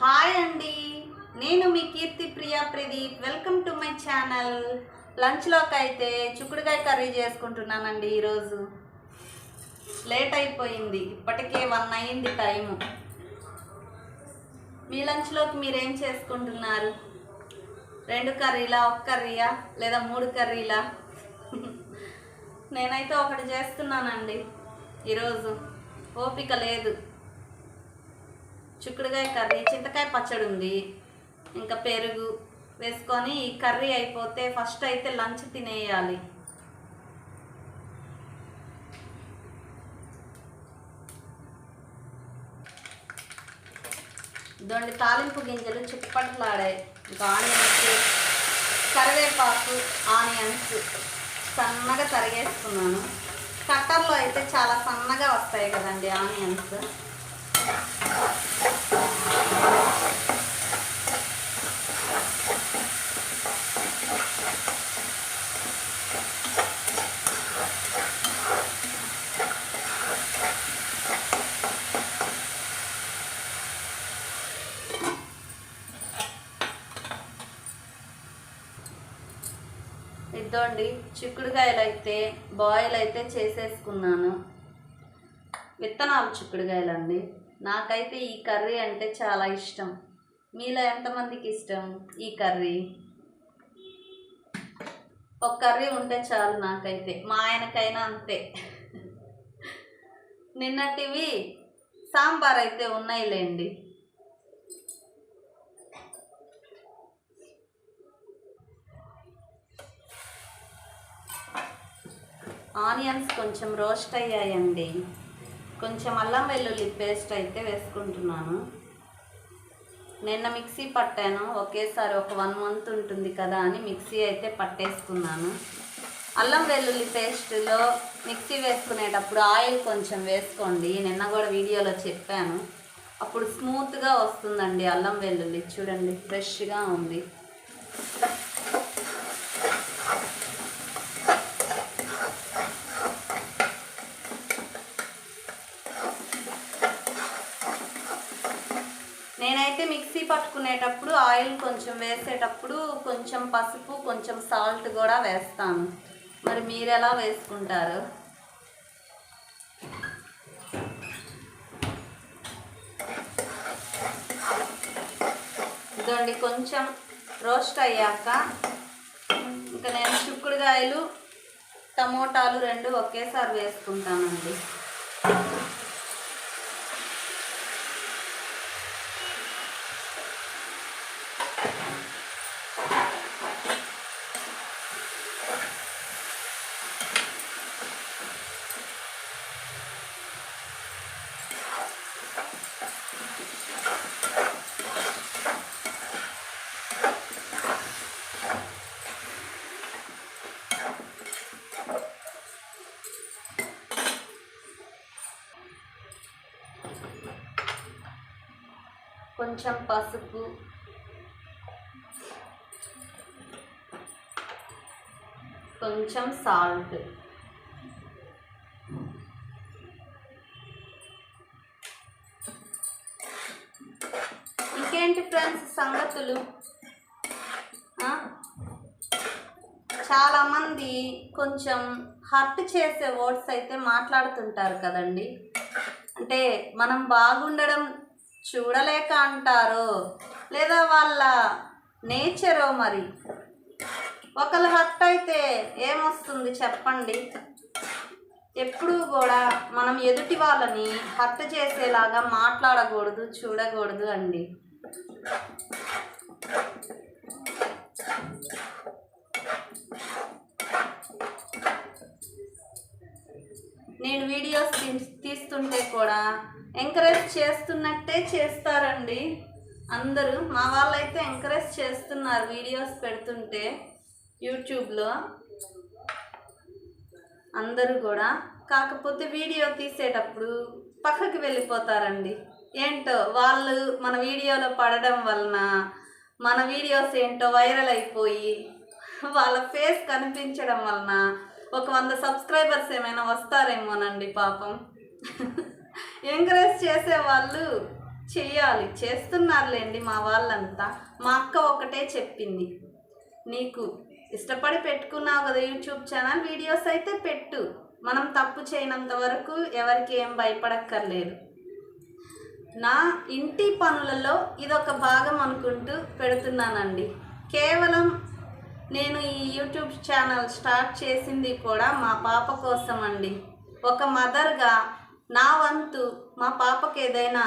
Hi అండి. నేను మీ Keerthi Priya Pradeep. Welcome to my channel లంచ్లోకి అయితే చిక్కుడుకాయ కర్రీ చేసుకుంటున్నానండి ఈరోజు. లేట్ అయిపోయింది. ఇప్పటికే వన్ అయింది టైము మీ లంచ్లోకి మీరేం చేసుకుంటున్నారు? రెండు కర్రీలా ఒక కర్రీయా లేదా మూడు కర్రీలా? నేనైతే ఒకటి చేస్తున్నానండి ఈరోజు. ఓపిక లేదు. చిక్కుడుకాయ కర్రీ చింతకాయ పచ్చడి ఉంది. ఇంకా పెరుగు వేసుకొని ఈ కర్రీ అయిపోతే ఫస్ట్ అయితే లంచ్ తినేయాలి. దొండి తాలింపు గింజలు చిప్పట్లాడాయి ఇంకా ఆనియన్స్ కరివేపాకు ఆనియన్స్ సన్నగా తరిగేసుకున్నాను. కట్టర్లో అయితే చాలా సన్నగా వస్తాయి కదండి ఆనియన్స్. చిక్కుడుకాయలు అయితే బాయిల్ అయితే చేసేసుకున్నాను. విత్తనాలు చిక్కుడుకాయలు అండి నాకైతే ఈ కర్రీ అంటే చాలా ఇష్టం. మీలో ఎంతమందికి ఇష్టం ఈ కర్రీ? ఒక కర్రీ ఉంటే చాలు నాకైతే. మా ఆయనకైనా అంతే. నిన్నటివి సాంబార్ అయితే ఉన్నాయిలేండి. ఆనియన్స్ కొంచెం రోస్ట్ అయ్యాయండి. కొంచెం అల్లం వెల్లుల్లి పేస్ట్ అయితే వేసుకుంటున్నాను. నిన్న మిక్సీ పట్టాను. ఒకేసారి ఒక వన్ మంత్ ఉంటుంది కదా అని మిక్సీ అయితే పట్టేసుకున్నాను. అల్లం వెల్లుల్లి పేస్ట్లో మిక్సీ వేసుకునేటప్పుడు ఆయిల్ కొంచెం వేసుకోండి. నిన్న కూడా వీడియోలో చెప్పాను. అప్పుడు స్మూత్గా వస్తుందండి అల్లం వెల్లుల్లి. చూడండి ఫ్రెష్గా ఉంది. నేనైతే మిక్సీ పట్టుకునేటప్పుడు ఆయిల్ కొంచెం వేసేటప్పుడు కొంచెం పసుపు కొంచెం సాల్ట్ కూడా వేస్తాను. మరి మీరు ఎలా వేసుకుంటారు? ఇదండి కొంచెం రోస్ట్ అయ్యాక ఇంకా నేను చిక్కుడుకాయలు టమోటాలు రెండు ఒకేసారి వేసుకుంటానండి. కొంచెం పసుపు. కొంచెం సాల్ట్. ఇంకేంటి ఫ్రెండ్స్ సంగతులు? చాలామంది కొంచెం హర్ట్ చేసే వర్డ్స్ అయితే మాట్లాడుతుంటారు కదండి. అంటే మనం బాగుండడం చూడలేక అంటారో? లేదా వాళ్ళ నేచరో మరి? ఒకళ్ళు హర్ట్ అయితే ఏమొస్తుంది చెప్పండి? ఎప్పుడూ కూడా మనం ఎదుటి వాళ్ళని హర్ట్ చేసేలాగా మాట్లాడకూడదు చూడకూడదు అండి. నేను వీడియోస్ తీ- తీస్తుంటే కూడా ఎంకరేజ్ చేస్తున్నట్టే చేస్తారండి. అందరూ మా వాళ్ళైతే ఎంకరేజ్ చేస్తున్నారు వీడియోస్ పెడుతుంటే యూట్యూబ్లో. అందరూ కూడా కాకపోతే వీడియో తీసేటప్పుడు పక్కకి వెళ్ళిపోతారండి. ఏంటో వాళ్ళు మన వీడియోలో పడడం వలన మన వీడియోస్ ఏంటో వైరల్ అయిపోయి వాళ్ళ ఫేస్ కనిపించడం వలన ఒక వంద సబ్స్క్రైబర్స్ ఏమైనా వస్తారేమోనండి పాపం. ఎంకరేజ్ చేసే వాళ్ళు చెయ్యాలి చేస్తున్నారులేండి మా వాళ్ళంతా. మా అక్క ఒకటే చెప్పింది నీకు ఇష్టపడి పెట్టుకున్నావు కదా యూట్యూబ్ ఛానల్ వీడియోస్ అయితే పెట్టు. మనం తప్పు చేయనంత వరకు ఎవరికి ఏం భయపడక్కర్లేదు. నా ఇంటి పనులలో ఇదొక భాగం అనుకుంటూ పెడుతున్నానండి. కేవలం నేను ఈ యూట్యూబ్ ఛానల్ స్టార్ట్ చేసింది కూడా మా పాప కోసం అండి ఒక మదర్గా నా వంతు మా పాపకి ఏదైనా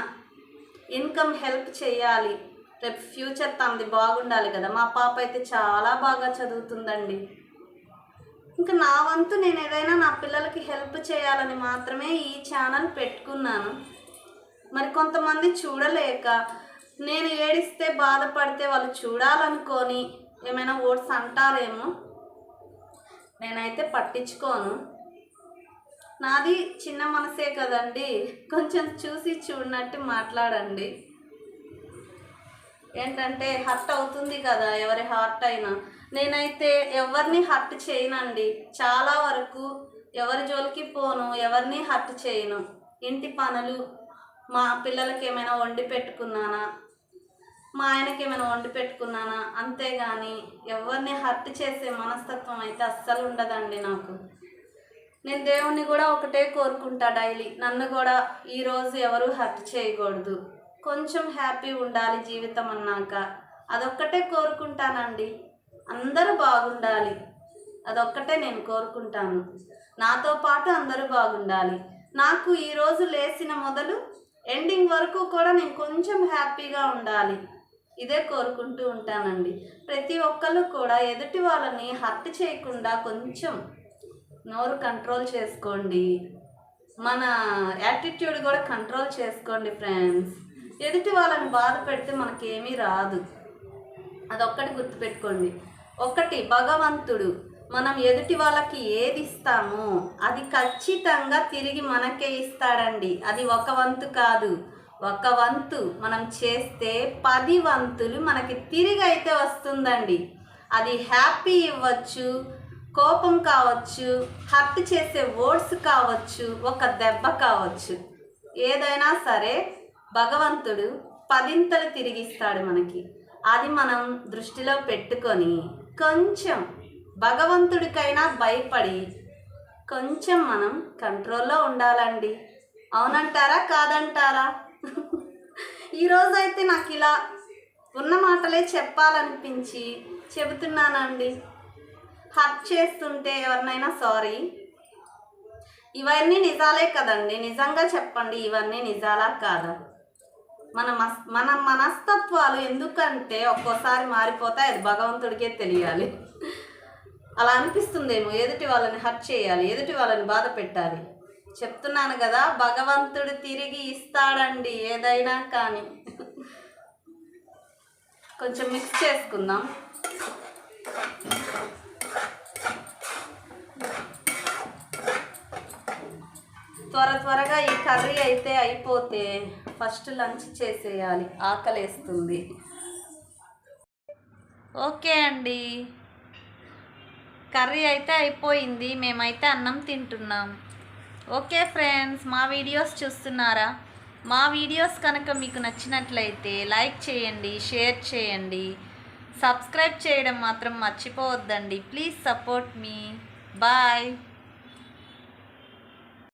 ఇన్కమ్ హెల్ప్ చేయాలి. రేపు ఫ్యూచర్ తనది బాగుండాలి కదా. మా పాప అయితే చాలా బాగా చదువుతుందండి. ఇంకా నా వంతు నేను ఏదైనా నా పిల్లలకి హెల్ప్ చేయాలని మాత్రమే ఈ ఛానల్ పెట్టుకున్నాను. మరి కొంతమంది చూడలేక నేను ఏడిస్తే బాధపడితే వాళ్ళు చూడాలనుకొని ఏమైనా ఓట్స్ అంటారేమో. నేనైతే పట్టించుకోను. నాది చిన్న మనసే కదండి. కొంచెం చూసి చూడనట్టు మాట్లాడండి. ఏంటంటే హర్ట్ అవుతుంది కదా ఎవరి హార్ట్ అయినా. నేనైతే ఎవరిని హర్ట్ చేయనండి. చాలా వరకు ఎవరి జోలికి పోను ఎవరిని హర్ట్ చేయను. ఇంటి పనులు మా పిల్లలకి ఏమైనా వండి పెట్టుకున్నానా మా ఆయనకి ఏమైనా వండి పెట్టుకున్నానా? అంతేగాని ఎవరిని హర్ట్ చేసే మనస్తత్వం అయితే అస్సలు ఉండదండి నాకు. నేను దేవుణ్ణి కూడా ఒకటే కోరుకుంటా డైలీ. నన్ను కూడా ఈరోజు ఎవరు హర్ట్ చేయకూడదు. కొంచెం హ్యాపీ ఉండాలి జీవితం అన్నాక. అదొక్కటే కోరుకుంటానండి. అందరూ బాగుండాలి. అదొక్కటే నేను కోరుకుంటాను. నాతో పాటు అందరూ బాగుండాలి. నాకు ఈరోజు లేచిన మొదలు ఎండింగ్ వరకు కూడా నేను కొంచెం హ్యాపీగా ఉండాలి. ఇదే కోరుకుంటూ ఉంటానండి. ప్రతి ఒక్కళ్ళు కూడా ఎదుటి వాళ్ళని హర్ట్ చేయకుండా కొంచెం నోరు కంట్రోల్ చేసుకోండి. మన యాటిట్యూడ్ కూడా కంట్రోల్ చేసుకోండి ఫ్రెండ్స్. ఎదుటి వాళ్ళని బాధ పెడితే మనకేమీ రాదు. అదొక్కటి గుర్తుపెట్టుకోండి. ఒకటి భగవంతుడు. మనం ఎదుటి వాళ్ళకి ఏది ఇస్తామో అది ఖచ్చితంగా తిరిగి మనకే ఇస్తాడండి. అది ఒక వంతు కాదు. ఒక వంతు మనం చేస్తే పది వంతులు మనకి తిరిగి అయితే వస్తుందండి. అది హ్యాపీ ఇవ్వచ్చు కోపం కావచ్చు హర్ట్ చేసే వర్డ్స్ కావచ్చు ఒక దెబ్బ కావచ్చు. ఏదైనా సరే భగవంతుడు పదింతలు తిరిగిస్తాడు మనకి. అది మనం దృష్టిలో పెట్టుకొని కొంచెం భగవంతుడికైనా భయపడి కొంచెం మనం కంట్రోల్లో ఉండాలండి. అవునంటారా కాదంటారా? ఈరోజు అయితే నాకు ఇలా ఉన్న మాటలే చెప్పాలనిపించి చెబుతున్నానండి. హర్ట్ చేస్తుంటే ఎవరినైనా సారీ. ఇవన్నీ నిజాలే కదండి. నిజంగా చెప్పండి ఇవన్నీ నిజాలా కాదా? మన మస్ మన మనస్తత్వాలు ఎందుకంటే ఒక్కోసారి మారిపోతాయి అది భగవంతుడికే తెలియాలి. అలా అనిపిస్తుందేమో. ఎదుటి వాళ్ళని హర్ట్ చేయాలి? ఎదుటి వాళ్ళని బాధ పెట్టాలి? చెప్తున్నాను కదా భగవంతుడు తిరిగి ఇస్తాడండి ఏదైనా కానీ. కొంచెం మిక్స్ చేసుకుందాం. త్వర త్వరగా ఈ కర్రీ అయితే అయిపోతే ఫస్ట్ లంచ్ చేసేయాలి ఆకలేస్తుంది. ఓకే అండి. కర్రీ అయితే అయిపోయింది మేమైతే అన్నం తింటున్నాం. ఓకే ఫ్రెండ్స్ మా వీడియోస్ చూస్తున్నారా? మా వీడియోస్ కనుక మీకు నచ్చినట్లయితే లైక్ చేయండి షేర్ చేయండి. సబ్స్క్రైబ్ చేయడం మాత్రం మర్చిపోవద్దండి. Please support me. బాయ్.